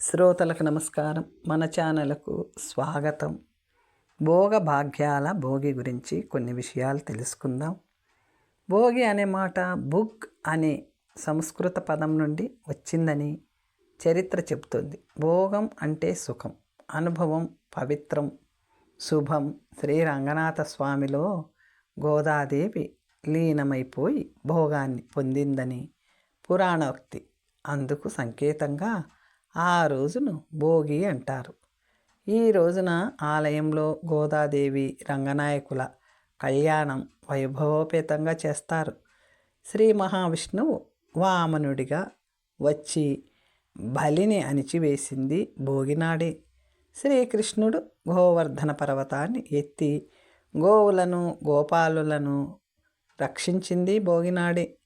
శ్రోతలకు నమస్కారం. మన ఛానల్కు స్వాగతం. భోగ భాగ్యాల భోగి గురించి కొన్ని విషయాలు తెలుసుకుందాం. భోగి అనే మాట బుక్ అనే సంస్కృత పదం నుండి వచ్చిందని చరిత్ర చెబుతుంది. భోగం అంటే సుఖం అనుభవం పవిత్రం శుభం శ్రీ రంగనాథ స్వామిలో గోదాదేవి లీనమైపోయి భోగాన్ని పొందిందని పురాణోక్తి అందుకు సంకేతంగా ఆ రోజును భోగి అంటారు. ఈ రోజున ఆలయంలో గోదాదేవి రంగనాయకుల కళ్యాణం వైభవోపేతంగా చేస్తారు. శ్రీ మహావిష్ణువు వామనుడిగా వచ్చి బలిని అణిచివేసింది భోగినాడే. శ్రీకృష్ణుడు గోవర్ధన పర్వతాన్ని ఎత్తి గోవులను గోపాలులను రక్షించింది భోగినాడే.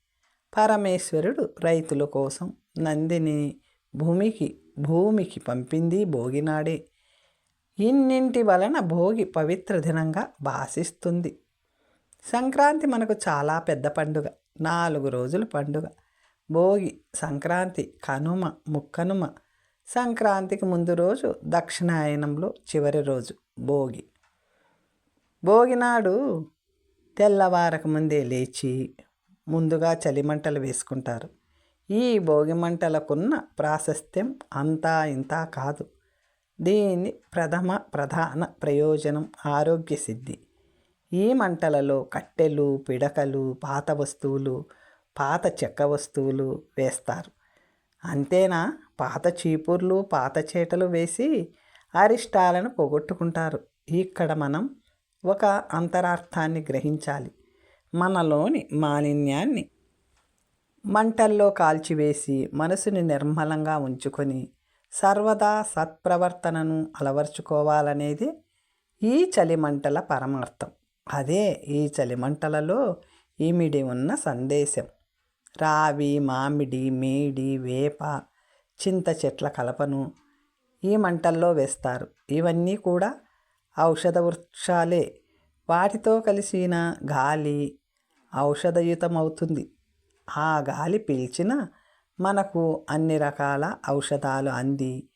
పరమేశ్వరుడు రైతుల కోసం నందిని భూమికి భూమికి పంపింది భోగినాడే. ఇన్నింటి వలన భోగి పవిత్ర దినంగా భాసిస్తుంది. సంక్రాంతి మనకు చాలా పెద్ద పండుగ. నాలుగు రోజుల పండుగ. భోగి సంక్రాంతి కనుమ ముక్కనుమ. సంక్రాంతికి ముందు రోజు దక్షిణాయనంలో చివరి రోజు భోగి. భోగినాడు తెల్లవారక ముందే లేచి ముందుగా చలిమంటలు వేసుకుంటారు. ఈ భోగిమంటలకున్న ప్రాశస్త్యం అంతా ఇంతా కాదు. దీని ప్రథమ ప్రధాన ప్రయోజనం ఆరోగ్య సిద్ధి. ఈ మంటలలో కట్టెలు పిడకలు పాత వస్తువులు పాత చెక్క వస్తువులు వేస్తారు. అంతేనా? పాత చీపుర్లు పాత చేటలు వేసి అరిష్టాలను పోగొట్టుకుంటారు. ఇక్కడ మనం ఒక అంతరార్థాన్ని గ్రహించాలి. మనలోని మాలిన్యాన్ని మంటల్లో కాల్చివేసి మనసుని నిర్మలంగా ఉంచుకొని సర్వదా సత్ప్రవర్తనను అలవర్చుకోవాలనేది ఈ చలిమంటల పరమార్థం. అదే ఈ చలిమంటలలో ఈమిడి ఉన్న సందేశం. రావి మామిడి మేడి వేప చింత చెట్ల కలపను ఈ మంటల్లో వేస్తారు. ఇవన్నీ కూడా ఔషధ వృక్షాలే. వాటితో కలిసిన గాలి ఔషధయుతమవుతుంది. ఆ గాలి పీల్చిన మనకు అన్ని రకాల ఔషధాలు అంది.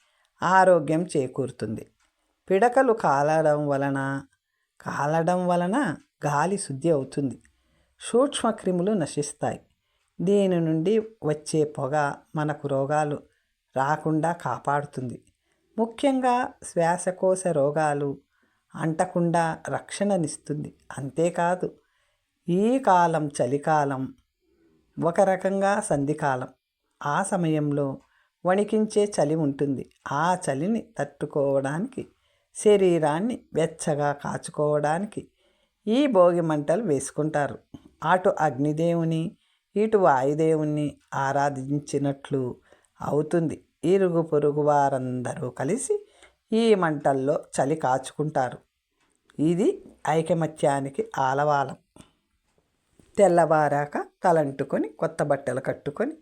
ఆరోగ్యం చేకూరుతుంది. పిడకలు కాలడం వలన కాలడం వలన గాలి శుద్ధి అవుతుంది. సూక్ష్మక్రిములు నశిస్తాయి. దీని నుండి వచ్చే పొగ మనకు రోగాలు రాకుండా కాపాడుతుంది. ముఖ్యంగా శ్వాసకోశ రోగాలు అంటకుండా రక్షణనిస్తుంది. అంతేకాదు ఈ కాలం చలికాలం ఒక రకంగా సంధికాలం. ఆ సమయంలో వణికించే చలి ఉంటుంది. ఆ చలిని తట్టుకోవడానికి శరీరాన్ని వెచ్చగా కాచుకోవడానికి ఈ భోగి మంటలు వేసుకుంటారు. అటు అగ్నిదేవుని ఇటు వాయుదేవుణ్ణి ఆరాధించినట్లు అవుతుంది. ఇరుగు పొరుగు వారందరూ కలిసి ఈ మంటల్లో చలి కాచుకుంటారు. ఇది ఐకమత్యానికి ఆలవాలం. తెల్లవారాక తలంటుకొని కొత్త బట్టలు కట్టుకొని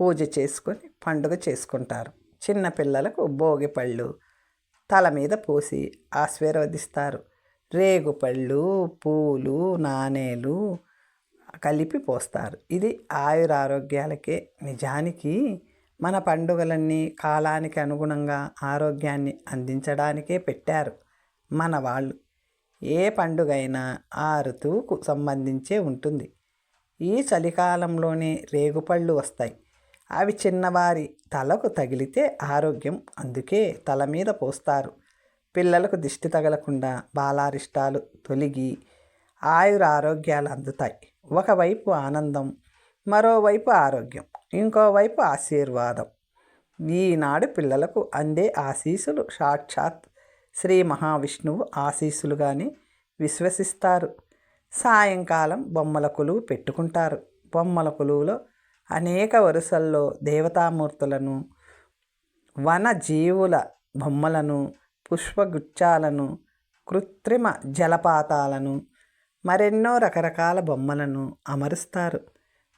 పూజ చేసుకొని పండుగ చేసుకుంటారు. చిన్నపిల్లలకు భోగి పళ్ళు తల మీద పోసి ఆశీర్వదిస్తారు. రేగుపళ్ళు పూలు నాణేలు కలిపి పోస్తారు. ఇది ఆయురారోగ్యాలకే నిజానికి మన పండుగలన్నీ కాలానికి అనుగుణంగా ఆరోగ్యాన్ని అందించడానికే పెట్టారు మన వాళ్ళు. ఏ పండుగైనా ఆ ఋతువుకు సంబంధించే ఉంటుంది. ఈ చలికాలంలోనే రేగుపళ్ళు వస్తాయి. అవి చిన్నవారి తలకు తగిలితే ఆరోగ్యం అందుకే తల మీద పోస్తారు. పిల్లలకు దిష్టి తగలకుండా బాలారిష్టాలు తొలగి ఆయుర ఆరోగ్యాలు అందుతాయి. ఒకవైపు ఆనందం మరోవైపు ఆరోగ్యం ఇంకోవైపు ఆశీర్వాదం. ఈనాడు పిల్లలకు అందే ఆశీసులు సాక్షాత్ శ్రీ మహావిష్ణువు ఆశీస్సులుగానే విశ్వసిస్తారు. సాయంకాలం బొమ్మల కొలువు పెట్టుకుంటారు. బొమ్మల కొలువులో అనేక వరుసల్లో దేవతామూర్తులను వన జీవుల బొమ్మలను పుష్పగుచ్చాలను కృత్రిమ జలపాతాలను మరెన్నో రకరకాల బొమ్మలను అమరుస్తారు.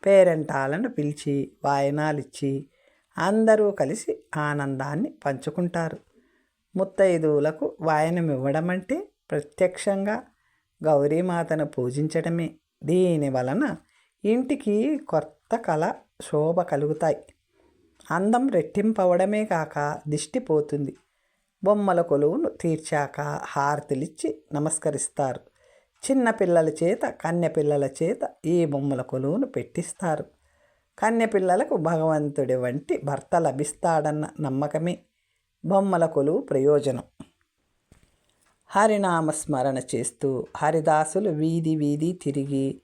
పేరెంటాలను పిలిచి వాయనాలిచ్చి అందరూ కలిసి ఆనందాన్ని పంచుకుంటారు. ముత్తైదువులకు వాయనమివ్వడం అంటే ప్రత్యక్షంగా గౌరీమాతను పూజించడమే. దీని వలన ఇంటికి కొత్త కళ శోభ కలుగుతాయి. అందం రెట్టింపవడమే కాక దిష్టి పోతుంది. బొమ్మల కొలువును తీర్చాక హారతిలిచ్చి నమస్కరిస్తారు. చిన్నపిల్లల చేత కన్నెపిల్లల చేత ఈ బొమ్మల కొలువును పెట్టిస్తారు. కన్యపిల్లలకు భగవంతుడి వంటి భర్త లభిస్తాడన్న నమ్మకమే. బొమ్మల కొలువు ప్రయోజనం. హరినామ స్మరణ చేస్తూ హరిదాసులు వీధి వీధి తిరిగి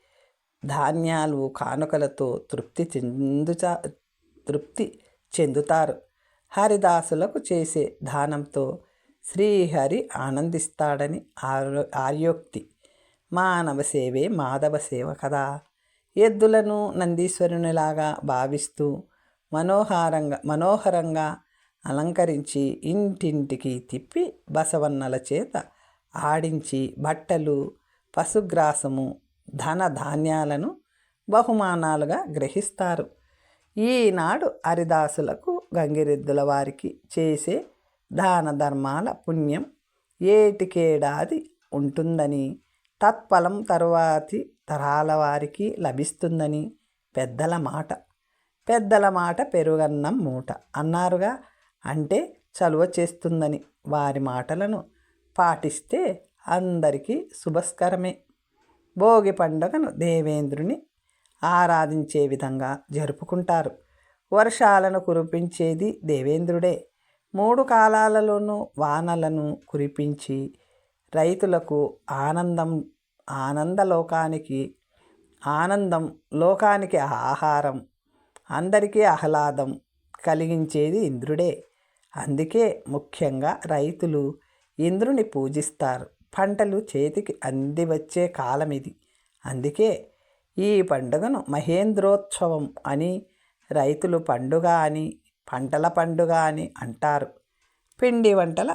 ధాన్యాలు కానుకలతో తృప్తి చెందుతా తృప్తి చెందుతారు. హరిదాసులకు చేసే దానంతో శ్రీహరి ఆనందిస్తాడని ఆరో ఆర్యోక్తి. మానవ సేవే మాధవ సేవ కదా. ఎద్దులను నందీశ్వరునిలాగా భావిస్తూ మనోహారంగా మనోహరంగా అలంకరించి ఇంటింటికి తిప్పి బసవన్నల చేత ఆడించి బట్టలు పశుగ్రాసము ధన ధాన్యాలను బహుమానాలుగా గ్రహిస్తారు. ఈనాడు హరిదాసులకు గంగిరెద్దుల వారికి చేసే దాన ధర్మాల పుణ్యం ఏటికేడాది ఉంటుందని తత్ఫలం తరువాతి తరాల వారికి లభిస్తుందని పెద్దల మాట. పెద్దల మాట పెరుగన్నం మూట. అన్నారుగా అంటే చలువ చేస్తుందని వారి మాటలను పాటిస్తే అందరికీ శుభస్కరమే. భోగి పండుగను దేవేంద్రుని ఆరాధించే విధంగా జరుపుకుంటారు. వర్షాలను కురిపించేది దేవేంద్రుడే. మూడు కాలాలలోనూ వానలను కురిపించి రైతులకు ఆనందం ఆనందలోకానికి ఆనందం లోకానికి ఆహారం అందరికీ ఆహ్లాదం కలిగించేది ఇంద్రుడే. అందుకే ముఖ్యంగా రైతులు ఇంద్రుని పూజిస్తారు. పంటలు చేతికి అంది వచ్చే కాలం ఇది. అందుకే ఈ పండుగను మహేంద్రోత్సవం అని రైతులు పండుగ అని పంటల పండుగ అని అంటారు. పిండి వంటల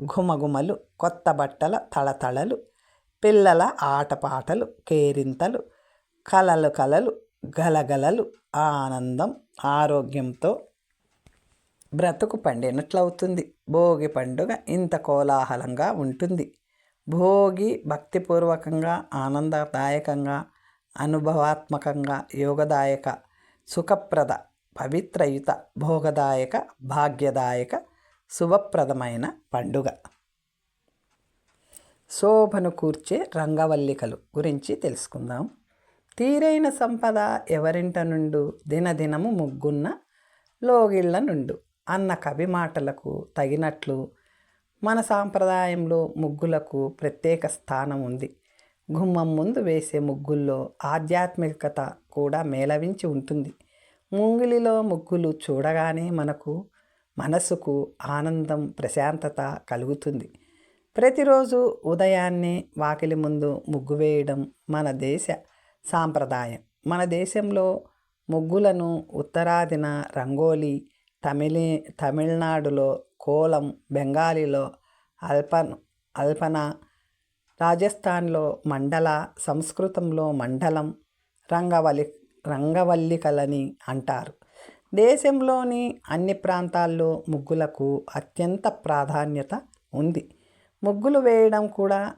ఘుమఘుమలు కొత్త బట్టల తళతళలు పిల్లల ఆటపాటలు కేరింతలు కలలు కలలు గలగలలు ఆనందం ఆరోగ్యంతో బ్రతుకు పండినట్లవుతుంది భోగి పండుగ ఇంత కోలాహలంగా ఉంటుంది. భోగి భక్తిపూర్వకంగా ఆనందదాయకంగా అనుభవాత్మకంగా యోగదాయక సుఖప్రద పవిత్రయుత భోగదాయక భాగ్యదాయక శుభప్రదమైన పండుగ. శోభను కూర్చే రంగవల్లికలు గురించి తెలుసుకుందాం. తీరైన సంపద ఎవరింట నుండు? దినదినము ముగ్గున్న లోగిళ్ళ నుండు. అన్న కవి మాటలకు తగినట్లు మన సాంప్రదాయంలో ముగ్గులకు ప్రత్యేక స్థానం ఉంది. గుమ్మం ముందు వేసే ముగ్గుల్లో ఆధ్యాత్మికత కూడా మేళవించి ఉంటుంది. ముంగిలిలో ముగ్గులు చూడగానే మనకు మనసుకు ఆనందం ప్రశాంతత కలుగుతుంది. ప్రతిరోజు ఉదయాన్నే వాకిలి ముందు ముగ్గు వేయడం మన దేశ సాంప్రదాయం. మన దేశంలో ముగ్గులను ఉత్తరాదిన రంగోలీ తమిళ తమిళనాడులో కోలం బెంగాలీలో అల్పన్ అల్పన రాజస్థాన్లో మండల సంస్కృతంలో మండలం రంగవల్లి రంగవల్లికలని అంటారు. దేశంలోని అన్ని ప్రాంతాల్లో ముగ్గులకు అత్యంత ప్రాధాన్యత ఉంది. ముగ్గులు వేయడం కూడా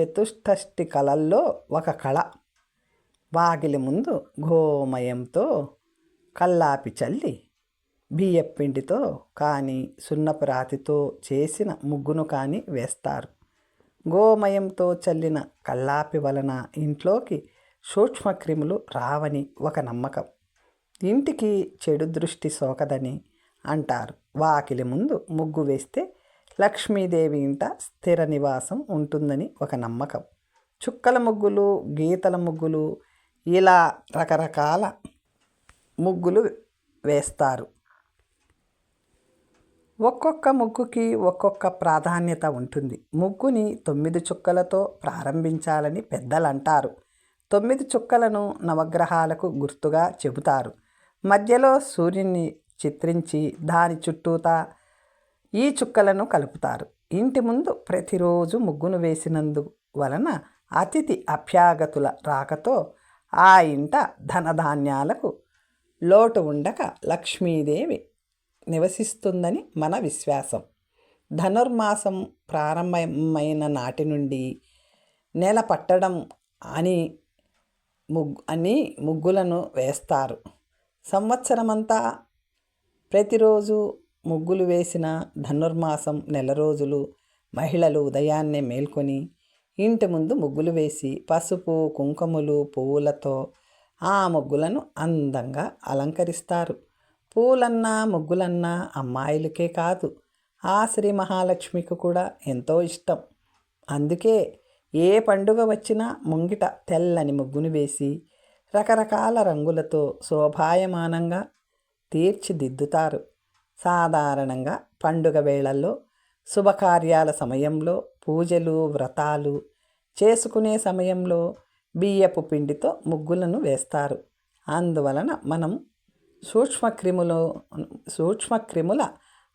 చతుష్టష్టి కళల్లో ఒక కళ. వాకిలి ముందు గోమయంతో కల్లాపి చల్లి బియ్యపిండితో కానీ సున్నపు రాతితో చేసిన ముగ్గును కానీ వేస్తారు. గోమయంతో చల్లిన కల్లాపి వలన ఇంట్లోకి సూక్ష్మక్రిములు రావని ఒక నమ్మకం. ఇంటికి చెడు దృష్టి సోకదని అంటారు. వాకిలి ముందు ముగ్గు వేస్తే లక్ష్మీదేవి ఇంట స్థిర నివాసం ఉంటుందని ఒక నమ్మకం. చుక్కల ముగ్గులు గీతల ముగ్గులు ఇలా రకరకాల ముగ్గులు వేస్తారు. ఒక్కొక్క ముగ్గుకి ఒక్కొక్క ప్రాధాన్యత ఉంటుంది. ముగ్గుని తొమ్మిది చుక్కలతో ప్రారంభించాలని పెద్దలు అంటారు తొమ్మిది చుక్కలను నవగ్రహాలకు గుర్తుగా చెబుతారు. మధ్యలో సూర్యుని చిత్రించి దాని చుట్టూతా ఈ చుక్కలను కలుపుతారు. ఇంటి ముందు ప్రతిరోజు ముగ్గును వేసినందు వలన అతిథి అభ్యాగతుల రాకతో ఆ ఇంట ధనధాన్యాలకు లోటు ఉండక లక్ష్మీదేవి నివసిస్తుందని మన విశ్వాసం. ధనుర్మాసం ప్రారంభమైన నాటి నుండి నేల పట్టడం అని ముగ్గు అని ముగ్గులను వేస్తారు. సంవత్సరమంతా ప్రతిరోజు ముగ్గులు వేసిన ధనుర్మాసం నెల రోజులు మహిళలు ఉదయాన్నే మేల్కొని ఇంటి ముందు ముగ్గులు వేసి పసుపు కుంకుమలు పువ్వులతో ఆ ముగ్గులను అందంగా అలంకరిస్తారు. పూలన్నా ముగ్గులన్నా అమ్మాయిలకే కాదు. ఆ శ్రీ మహాలక్ష్మికి కూడా ఎంతో ఇష్టం. అందుకే ఏ పండుగ వచ్చినా ముంగిట తెల్లని ముగ్గును వేసి రకరకాల రంగులతో శోభాయమానంగా తీర్చిదిద్దుతారు. సాధారణంగా పండుగ వేళల్లో శుభకార్యాల సమయంలో పూజలు వ్రతాలు చేసుకునే సమయంలో బియ్యపు పిండితో ముగ్గులను వేస్తారు. అందువలన మనం సూక్ష్మక్రిములు సూక్ష్మక్రిముల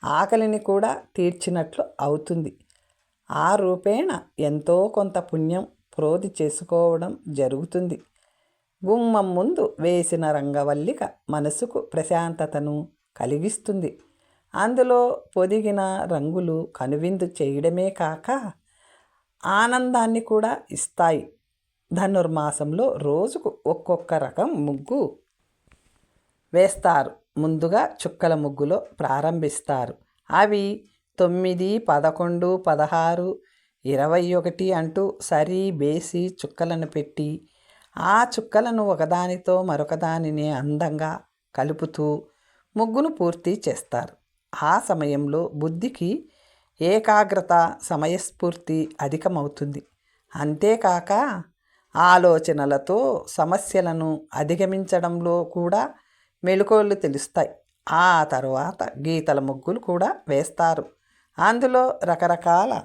ఆకలిని కూడా తీర్చినట్లు అవుతుంది. ఆ రూపేణ ఎంతో కొంత పుణ్యం ప్రోధి చేసుకోవడం జరుగుతుంది. గుమ్మం ముందు వేసిన రంగవల్లిక మనసుకు ప్రశాంతతను కలిగిస్తుంది. అందులో పొదిగిన రంగులు కనువిందు చేయడమే కాక ఆనందాన్ని కూడా ఇస్తాయి. ధనుర్మాసంలో రోజుకు ఒక్కొక్క రకం ముగ్గు వేస్తారు. ముందుగా చుక్కల ముగ్గులో ప్రారంభిస్తారు. అవి తొమ్మిది పదకొండు పదహారు ఇరవై ఒకటి అంటూ సరి బేసి చుక్కలను పెట్టి ఆ చుక్కలను ఒకదానితో మరొకదానిని అందంగా కలుపుతూ ముగ్గును పూర్తి చేస్తారు. ఆ సమయంలో బుద్ధికి ఏకాగ్రత సమయస్ఫూర్తి అధికమవుతుంది. అంతేకాక ఆలోచనలతో సమస్యలను అధిగమించడంలో కూడా మెలకువలు తెలుస్తాయి. ఆ తర్వాత గీతల ముగ్గులు కూడా వేస్తారు. అందులో రకరకాల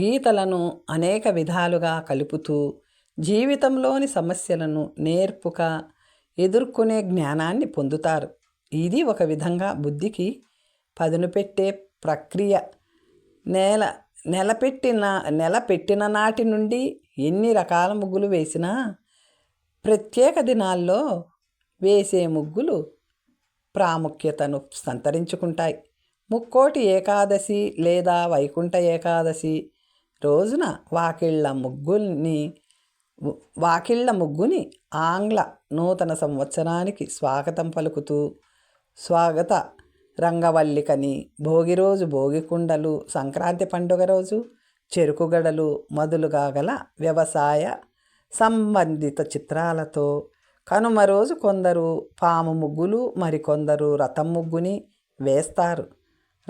గీతలను అనేక విధాలుగా కలుపుతూ జీవితంలోని సమస్యలను నేర్పుగా ఎదుర్కొనే జ్ఞానాన్ని పొందుతారు. ఇది ఒక విధంగా బుద్ధికి పదును పెట్టే ప్రక్రియ. నేల నెలపెట్టిన నెల పెట్టిన నాటి నుండి ఎన్ని రకాల ముగ్గులు వేసినా ప్రత్యేక దినాల్లో వేసే ముగ్గులు ప్రాముఖ్యతను సంతరించుకుంటాయి. ముక్కోటి ఏకాదశి లేదా వైకుంఠ ఏకాదశి రోజున వాకిళ్ళ ముగ్గుల్ని వాకిళ్ళ ముగ్గుని ఆంగ్ల నూతన సంవత్సరానికి స్వాగతం పలుకుతూ స్వాగత రంగవల్లికని భోగి రోజు భోగి కుండలు సంక్రాంతి పండుగ రోజు చెరుకుగడలు మొదలుగా గల వ్యవసాయ సంబంధిత చిత్రాలతో కనుమ రోజు కొందరు పాము ముగ్గులు మరికొందరు రథం ముగ్గుని వేస్తారు.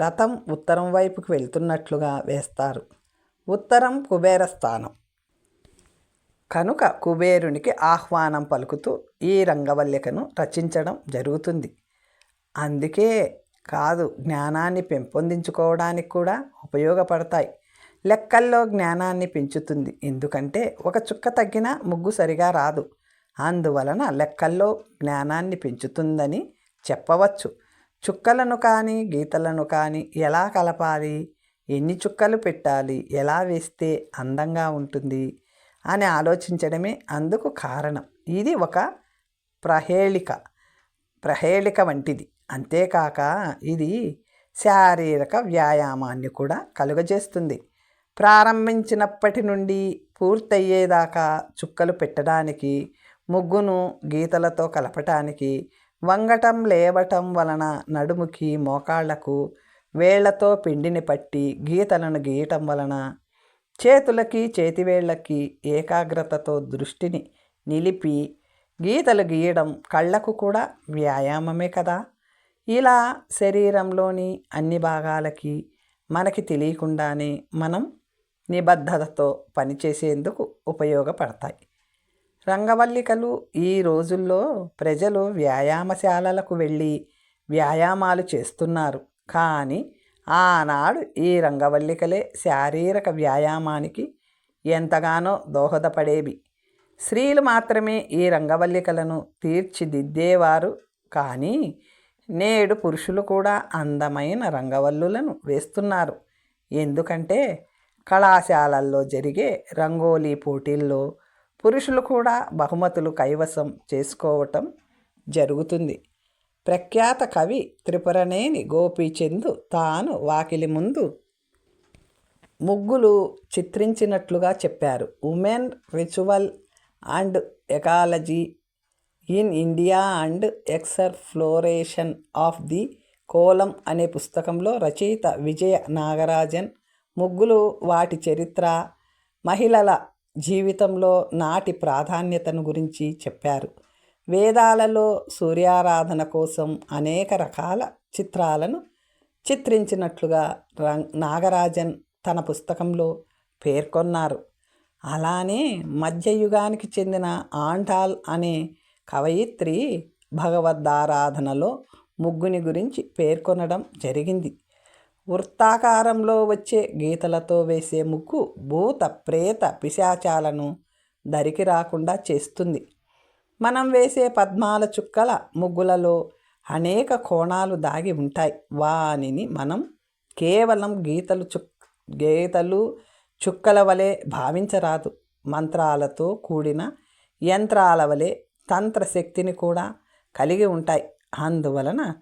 రథం ఉత్తరం వైపుకి వెళ్తున్నట్లుగా వేస్తారు. ఉత్తరం కుబేర స్థానం. కనుక కుబేరునికి ఆహ్వానం పలుకుతూ ఈ రంగవల్లికను రచించడం జరుగుతుంది. అందుకే కాదు జ్ఞానాన్ని పెంపొందించుకోవడానికి కూడా ఉపయోగపడతాయి. లెక్కల్లో జ్ఞానాన్ని పెంచుతుంది. ఎందుకంటే ఒక చుక్క తగ్గిన ముగ్గు సరిగా రాదు. అందువలన లెక్కల్లో జ్ఞానాన్ని పెంచుతుందని చెప్పవచ్చు. చుక్కలను కానీ గీతలను కానీ ఎలా కలపాలి? ఎన్ని చుక్కలు పెట్టాలి? ఎలా వేస్తే అందంగా ఉంటుంది? అని ఆలోచించడమే అందుకు కారణం. ఇది ఒక ప్రహేళిక ప్రహేళిక వంటిది. అంతేకాక ఇది శారీరక వ్యాయామాన్ని కూడా కలుగజేస్తుంది. ప్రారంభించినప్పటి నుండి పూర్తయ్యేదాకా చుక్కలు పెట్టడానికి ముగ్గును గీతలతో కలపటానికి వంగటం లేవటం వలన నడుముకి మోకాళ్ళకు వేళ్ళతో పిండిని పట్టి గీతలను గీయటం వలన చేతులకి చేతివేళ్ళకి ఏకాగ్రతతో దృష్టిని నిలిపి గీతలు గీయడం కళ్ళకు కూడా వ్యాయామమే కదా. ఇలా శరీరంలోని అన్ని భాగాలకి మనకి తెలియకుండానే మనం నిబద్ధతతో పనిచేసేందుకు ఉపయోగపడతాయి. రంగవల్లికలు ఈ రోజుల్లో ప్రజలు వ్యాయామశాలలకు వెళ్ళి వ్యాయామాలు చేస్తున్నారు. కానీ ఆనాడు ఈ రంగవల్లికలే శారీరక వ్యాయామానికి ఎంతగానో దోహదపడేవి. స్త్రీలు మాత్రమే ఈ రంగవల్లికలను తీర్చిదిద్దేవారు. కానీ నేడు పురుషులు కూడా అందమైన రంగవల్లులను వేస్తున్నారు. ఎందుకంటే కళాశాలల్లో జరిగే రంగోలీ పోటీల్లో పురుషులు కూడా బహుమతులు కైవసం చేసుకోవటం జరుగుతుంది. ప్రఖ్యాత కవి త్రిపురనేని గోపీచంద్ తాను వాకిలి ముందు ముగ్గులు చిత్రించినట్లుగా చెప్పారు. Women ritual and ecology in India and exploration of the kolam అనే పుస్తకంలో రచయిత విజయ నాగరాజన్ ముగ్గులు వాటి చరిత్ర మహిళల జీవితంలో నాటి ప్రాధాన్యతను గురించి చెప్పారు. వేదాలలో సూర్యారాధన కోసం అనేక రకాల చిత్రాలను చిత్రించినట్లుగా రం నాగరాజన్ తన పుస్తకంలో పేర్కొన్నారు. అలానే మధ్యయుగానికి చెందిన ఆంటాల్ అనే కవయిత్రి భగవద్ధారాధనలో ముగ్గుని గురించి పేర్కొనడం జరిగింది. వృత్తాకారంలో వచ్చే గీతలతో వేసే ముగ్గు భూత ప్రేత పిశాచాలను దరికి రాకుండా చేస్తుంది. మనం వేసే పద్మాల చుక్కల ముగ్గులలో అనేక కోణాలు దాగి ఉంటాయి. వానిని మనం కేవలం గీతలు చుక్ గీతలు చుక్కల వలె భావించరాదు. మంత్రాలతో కూడిన యంత్రాల వలె తంత్రశక్తిని కూడా కలిగి ఉంటాయి. అందువలన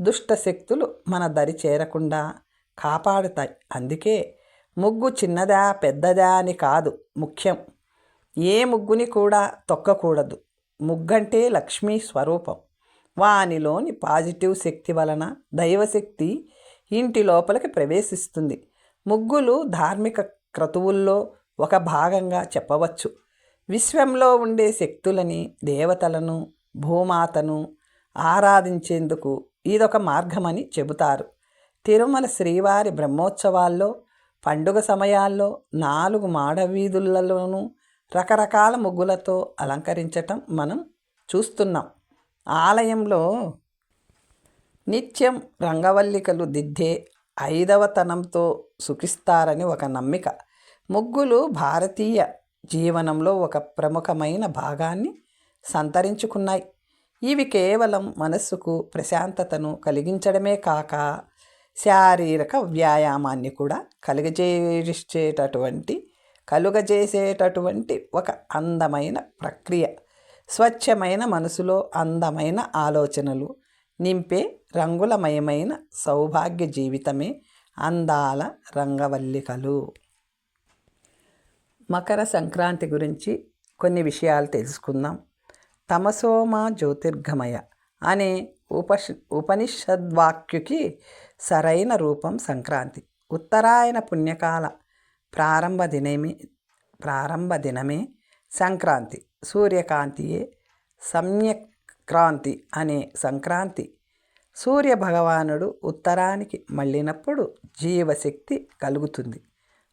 దుష్ట శక్తులు మన దరి చేరకుండా కాపాడుతాయి. అందుకే ముగ్గు చిన్నదా పెద్దదా అని కాదు ముఖ్యం. ఏ ముగ్గుని కూడా తొక్కకూడదు. ముగ్గంటే లక్ష్మీ స్వరూపం. వానిలోని పాజిటివ్ శక్తి వలన దైవశక్తి ఇంటి లోపలికి ప్రవేశిస్తుంది. ముగ్గులు ధార్మిక క్రతువుల్లో ఒక భాగంగా చెప్పవచ్చు. విశ్వంలో ఉండే శక్తులని దేవతలను భూమాతను ఆరాధించేందుకు ఇదొక మార్గమని చెబుతారు. తిరుమల శ్రీవారి బ్రహ్మోత్సవాల్లో పండుగ సమయాల్లో నాలుగు మాడవీధులలోనూ రకరకాల ముగ్గులతో అలంకరించటం మనం చూస్తున్నాం. ఆలయంలో నిత్యం రంగవల్లికలు దిద్దే ఐదవతనంతో సుఖిస్తారని ఒక నమ్మిక. ముగ్గులు భారతీయ జీవనంలో ఒక ప్రముఖమైన భాగాన్ని సంతరించుకున్నాయి. ఇవి కేవలం మనస్సుకు ప్రశాంతతను కలిగించడమే కాక శారీరక వ్యాయామాన్ని కూడా కలుగజేసేటటువంటి కలుగజేసేటటువంటి ఒక అందమైన ప్రక్రియ. స్వచ్ఛమైన మనసులో అందమైన ఆలోచనలు నింపే రంగులమయమైన సౌభాగ్య జీవితమే అందాల రంగవల్లికలు. మకర సంక్రాంతి గురించి కొన్ని విషయాలు తెలుసుకుందాం. తమసోమ జ్యోతిర్గమయ అనే ఉపష్ ఉపనిషద్వాక్యుకి సరైన రూపం సంక్రాంతి. ఉత్తరాయణ పుణ్యకాల ప్రారంభ దినమే ప్రారంభ దినమే సంక్రాంతి. సూర్యకాంతియే సమ్యక్రాంతి అనే సంక్రాంతి. సూర్య భగవానుడు ఉత్తరానికి మళ్ళినప్పుడు జీవశక్తి కలుగుతుంది.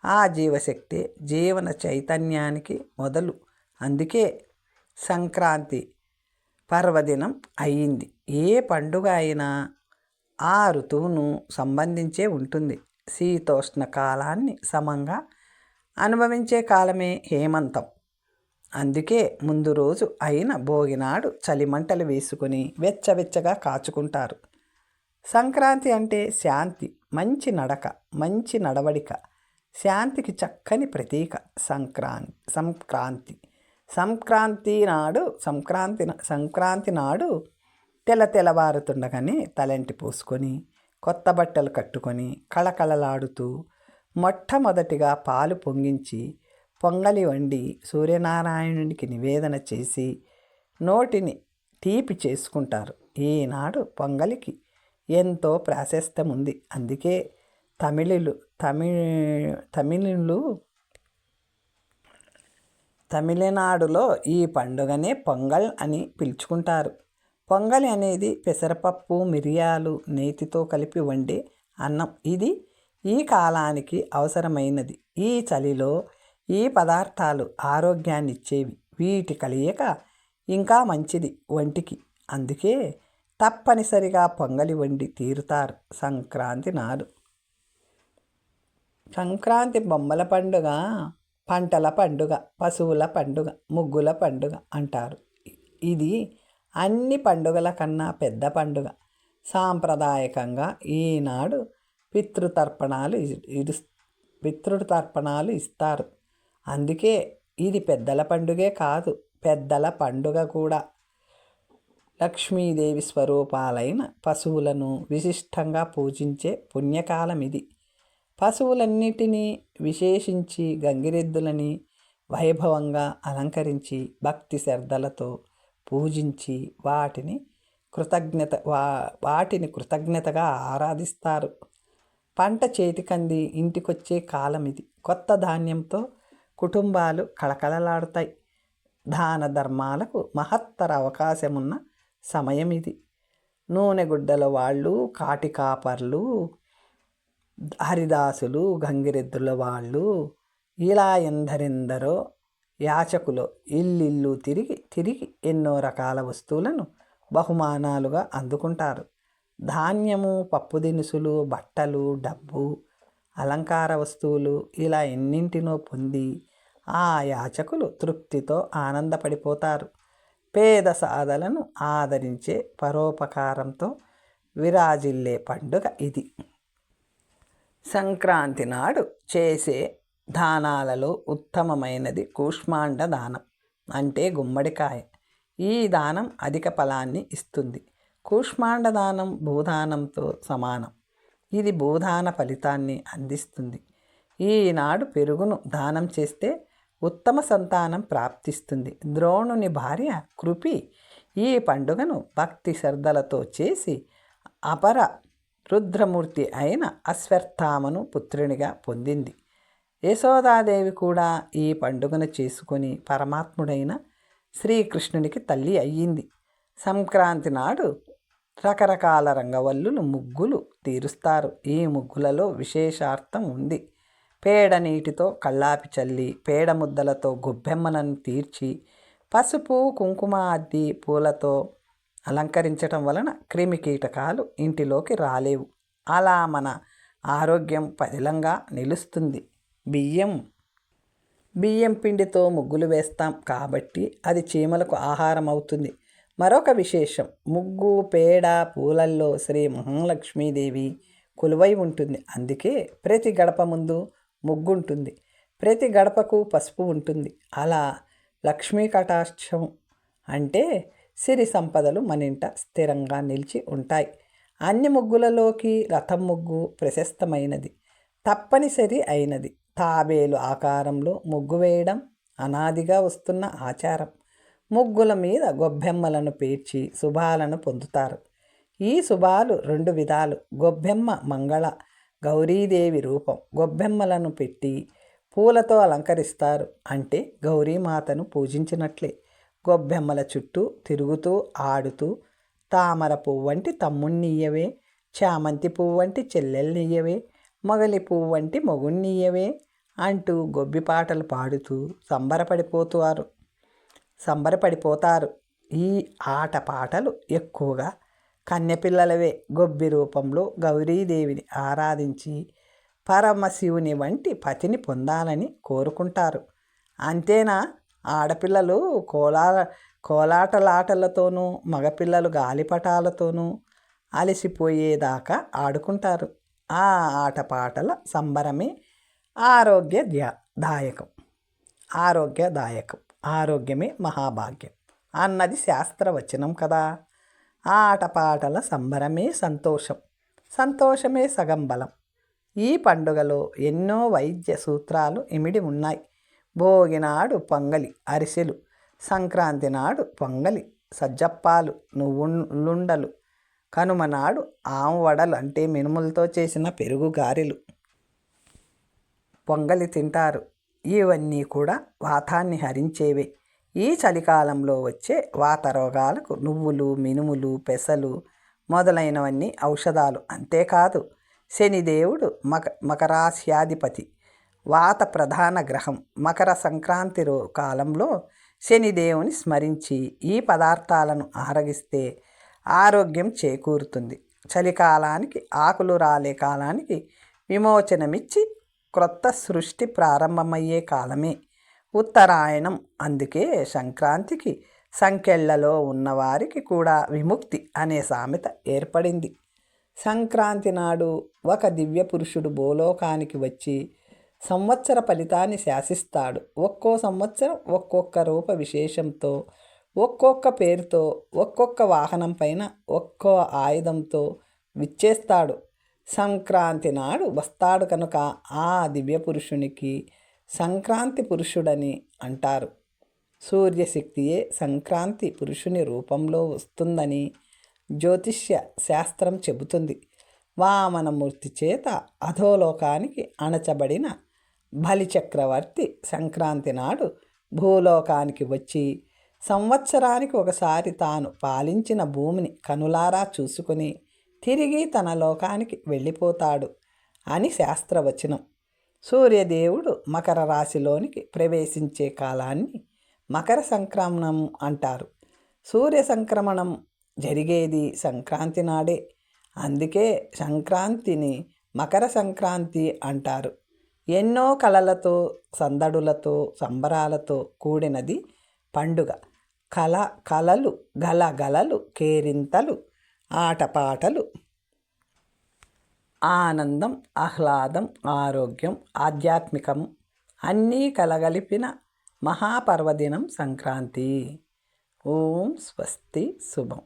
ఆ జీవశక్తి జీవన చైతన్యానికి మొదలు. అందుకే సంక్రాంతి పర్వదినం అయింది. ఏ పండుగ అయినా ఆ ఋతువును సంబంధించే ఉంటుంది. శీతోష్ణ కాలాన్ని సమంగా అనుభవించే కాలమే హేమంతం. అందుకే ముందు రోజు అయిన భోగినాడు చలిమంటలు వేసుకొని వెచ్చవెచ్చగా కాచుకుంటారు. సంక్రాంతి అంటే శాంతి మంచి నడక మంచి నడవడిక శాంతికి చక్కని ప్రతీక సంక్రాంతి సంక్రాంతి. సంక్రాంతి నాడు సంక్రాంతి సంక్రాంతి నాడు తెల్ల తెల్లవారుతుండగానే తలంటి పూసుకొని కొత్త బట్టలు కట్టుకొని కళకళలాడుతూ మొట్టమొదటిగా పాలు పొంగించి పొంగలి వండి సూర్యనారాయణునికి నివేదన చేసి నోటిని తీపి చేసుకుంటారు. ఈనాడు పొంగలికి ఎంతో ప్రాశస్త్యం ఉంది అందుకే తమిళులు తమిళ తమిళులు తమిళనాడులో ఈ పండుగనే పొంగల్ అని పిలుచుకుంటారు. పొంగలి అనేది పెసరపప్పు మిరియాలు నేతితో కలిపి వండే అన్నం. ఇది ఈ కాలానికి అవసరమైనది. ఈ చలిలో ఈ పదార్థాలు ఆరోగ్యాన్ని ఇచ్చేవి వీటి కలియక ఇంకా మంచిది వంటికి అందుకే తప్పనిసరిగా పొంగలి వండి తీరుతారు సంక్రాంతి నాడు. సంక్రాంతి బొమ్మల పండుగ పంటల పండుగ పశువుల పండుగ ముగ్గుల పండుగ అంటారు. ఇది అన్ని పండుగల కన్నా పెద్ద పండుగ. సాంప్రదాయకంగా ఈనాడు పితృతర్పణాలు ఇడు పితృతర్పణాలు ఇస్తారు. అందుకే ఇది పెద్దల పండుగే కాదు పెద్దల పండుగ కూడా. లక్ష్మీదేవి స్వరూపాలైన పశువులను విశిష్టంగా పూజించే పుణ్యకాలం ఇది. పశువులన్నిటినీ విశేషించి గంగిరెద్దులని వైభవంగా అలంకరించి భక్తి శ్రద్ధలతో పూజించి వాటిని కృతజ్ఞత వా వాటిని కృతజ్ఞతగా ఆరాధిస్తారు. పంట చేతికంది ఇంటికొచ్చే కాలం ఇది. కొత్త ధాన్యంతో కుటుంబాలు కళకళలాడుతాయి. దాన ధర్మాలకు మహత్తర అవకాశమున్న సమయం ఇది. నూనెగుడ్డల వాళ్ళు కాటి కాపర్లు హరిదాసులు గంగిరెద్దుల వాళ్ళు ఇలా ఎందరెందరో యాచకులు ఇల్లిల్లు తిరిగి తిరిగి ఎన్నో రకాల వస్తువులను బహుమానాలుగా అందుకుంటారు. ధాన్యము పప్పు దినుసులు బట్టలు డబ్బు అలంకార వస్తువులు ఇలా ఎన్నింటినో పొంది ఆ యాచకులు తృప్తితో ఆనందపడిపోతారు. పేద సాధలను ఆదరించే పరోపకారంతో విరాజిల్లే పండుగ ఇది. సంక్రాంతి నాడు చేసే దానాలలో ఉత్తమమైనది కూష్మాండ దానం అంటే గుమ్మడికాయ. ఈ దానం అధిక ఫలాన్ని ఇస్తుంది. కూష్మాండ దానం భూదానంతో సమానం. ఇది భూదాన ఫలితాన్ని అందిస్తుంది. ఈనాడు పెరుగును దానం చేస్తే ఉత్తమ సంతానం ప్రాప్తిస్తుంది. ద్రోణుని భార్య కృపి ఈ పండుగను భక్తి శ్రద్ధలతో చేసి అపర రుద్రమూర్తి అయిన అశ్వత్థామను పుత్రునిగా పొందింది. యశోదాదేవి కూడా ఈ పండుగను చేసుకొని పరమాత్ముడైన శ్రీకృష్ణునికి తల్లి అయ్యింది. సంక్రాంతి నాడు రకరకాల రంగవల్లులు ముగ్గులు తీరుస్తారు. ఈ ముగ్గులలో విశేషార్థం ఉంది. పేడ నీటితో కళ్ళాపి చల్లి పేడ ముద్దలతో గొబ్బెమ్మలను తీర్చి పసుపు కుంకుమ అద్ది పూలతో అలంకరించటం వలన క్రిమి కీటకాలు ఇంటిలోకి రాలేవు. అలా మన ఆరోగ్యం పదిలంగా నిలుస్తుంది. బియ్యం. బియ్యం పిండితో ముగ్గులు వేస్తాం కాబట్టి అది చీమలకు ఆహారం అవుతుంది మరొక విశేషం ముగ్గు పేడ పూలల్లో శ్రీ మహాలక్ష్మీదేవి కొలువై ఉంటుంది. అందుకే ప్రతి గడప ముందు ముగ్గు ఉంటుంది ప్రతి గడపకు పసుపు ఉంటుంది. అలా లక్ష్మీ కటాక్షం అంటే సిరి సంపదలు మన ఇంట స్థిరంగా నిలిచి ఉంటాయి. అన్ని ముగ్గులలోకి రథం ముగ్గు ప్రశస్తమైనది. తప్పనిసరి అయినది. తాబేలు ఆకారంలో ముగ్గు వేయడం అనాదిగా వస్తున్న ఆచారం. ముగ్గుల మీద గొబ్బెమ్మలను పేర్చి శుభాలను పొందుతారు. ఈ శుభాలు రెండు విధాలు. గొబ్బెమ్మ మంగళ గౌరీదేవి రూపం. గొబ్బెమ్మలను పెట్టి పూలతో అలంకరిస్తారు. అంటే గౌరీమాతను పూజించినట్లే. గొబ్బెమ్మల చుట్టూ తిరుగుతూ ఆడుతూ తామర పువ్వు వంటి తమ్ముణ్ణియ్యవే చామంతి పువ్వు వంటి చెల్లెల్నియ్యవే మొగలి పువ్వు వంటి మొగుణ్ణియ్యవే అంటూ గొబ్బి పాటలు పాడుతూ సంబరపడిపోతారు. సంబరపడిపోతారు. ఈ ఆట పాటలు ఎక్కువగా కన్యపిల్లలవే గొబ్బి రూపంలో గౌరీదేవిని ఆరాధించి పరమశివుని వంటి పతిని పొందాలని కోరుకుంటారు. అంతేనా? ఆడపిల్లలు కోలా కోలాటలాటలతోనూ మగపిల్లలు గాలిపటాలతోనూ అలసిపోయేదాకా ఆడుకుంటారు. ఆ ఆటపాటల సంబరమే ఆరోగ్య దాయకం ఆరోగ్యదాయకం. ఆరోగ్యమే మహాభాగ్యం. అన్నది శాస్త్రవచనం కదా. ఆటపాటల సంబరమే సంతోషం. సంతోషమే సగం బలం. ఈ పండుగలో ఎన్నో వైద్య సూత్రాలు ఇమిడి ఉన్నాయి. భోగినాడు పొంగలి అరిసెలు. సంక్రాంతి నాడు పొంగలి సజ్జప్పాలు నువ్వులుండలు కనుమనాడు ఆము వడలు అంటే మినుములతో చేసిన పెరుగు గారెలు. పొంగలి తింటారు. ఇవన్నీ కూడా వాతాన్ని హరించేవే. ఈ చలికాలంలో వచ్చే వాత రోగాలకు నువ్వులు మినుములు పెసలు మొదలైనవన్నీ ఔషధాలు. అంతేకాదు శనిదేవుడు మక మకరాశ్యాధిపతి వాత ప్రధాన గ్రహం. మకర సంక్రాంతి రో కాలంలో శనిదేవుని స్మరించి ఈ పదార్థాలను ఆరగిస్తే ఆరోగ్యం చేకూరుతుంది. చలికాలానికి ఆకులు రాలే కాలానికి విమోచనమిచ్చి క్రొత్త సృష్టి ప్రారంభమయ్యే కాలమే. ఉత్తరాయణం అందుకే సంక్రాంతికి సంఖ్యలలో ఉన్నవారికి కూడా విముక్తి అనే సామెత ఏర్పడింది. సంక్రాంతి నాడు ఒక దివ్య పురుషుడు భూలోకానికి వచ్చి సంవత్సర ఫలితాన్ని శాసిస్తాడు. ఒక్కో సంవత్సరం ఒక్కొక్క రూప విశేషంతో ఒక్కొక్క పేరుతో ఒక్కొక్క వాహనం పైన ఒక్కో ఆయుధంతో విచ్చేస్తాడు. సంక్రాంతి నాడు వస్తాడు కనుక ఆ దివ్య పురుషునికి సంక్రాంతి పురుషుడని అంటారు. సూర్యశక్తియే సంక్రాంతి పురుషుని రూపంలో వస్తుందని జ్యోతిష్య శాస్త్రం చెబుతుంది. వామనమూర్తి చేత అధోలోకానికి అణచబడిన బలిచక్రవర్తి సంక్రాంతి నాడు భూలోకానికి వచ్చి సంవత్సరానికి ఒకసారి తాను పాలించిన భూమిని కనులారా చూసుకుని తిరిగి తన లోకానికి వెళ్ళిపోతాడు అని శాస్త్రవచనం. సూర్యదేవుడు మకర రాశిలోనికి ప్రవేశించే కాలాన్ని మకర సంక్రమణం అంటారు. సూర్య సంక్రమణం జరిగేది సంక్రాంతి నాడే. అందుకే సంక్రాంతిని మకర సంక్రాంతి అంటారు. ఎన్నో కళలతో సందడులతో సంబరాలతో కూడినది పండుగ. కళ కలలు గలగలలు కేరింతలు ఆటపాటలు. ఆనందం ఆహ్లాదం ఆరోగ్యం ఆధ్యాత్మికం అన్నీ కలగలిపిన మహాపర్వదినం సంక్రాంతి. ఓం స్వస్తి శుభం.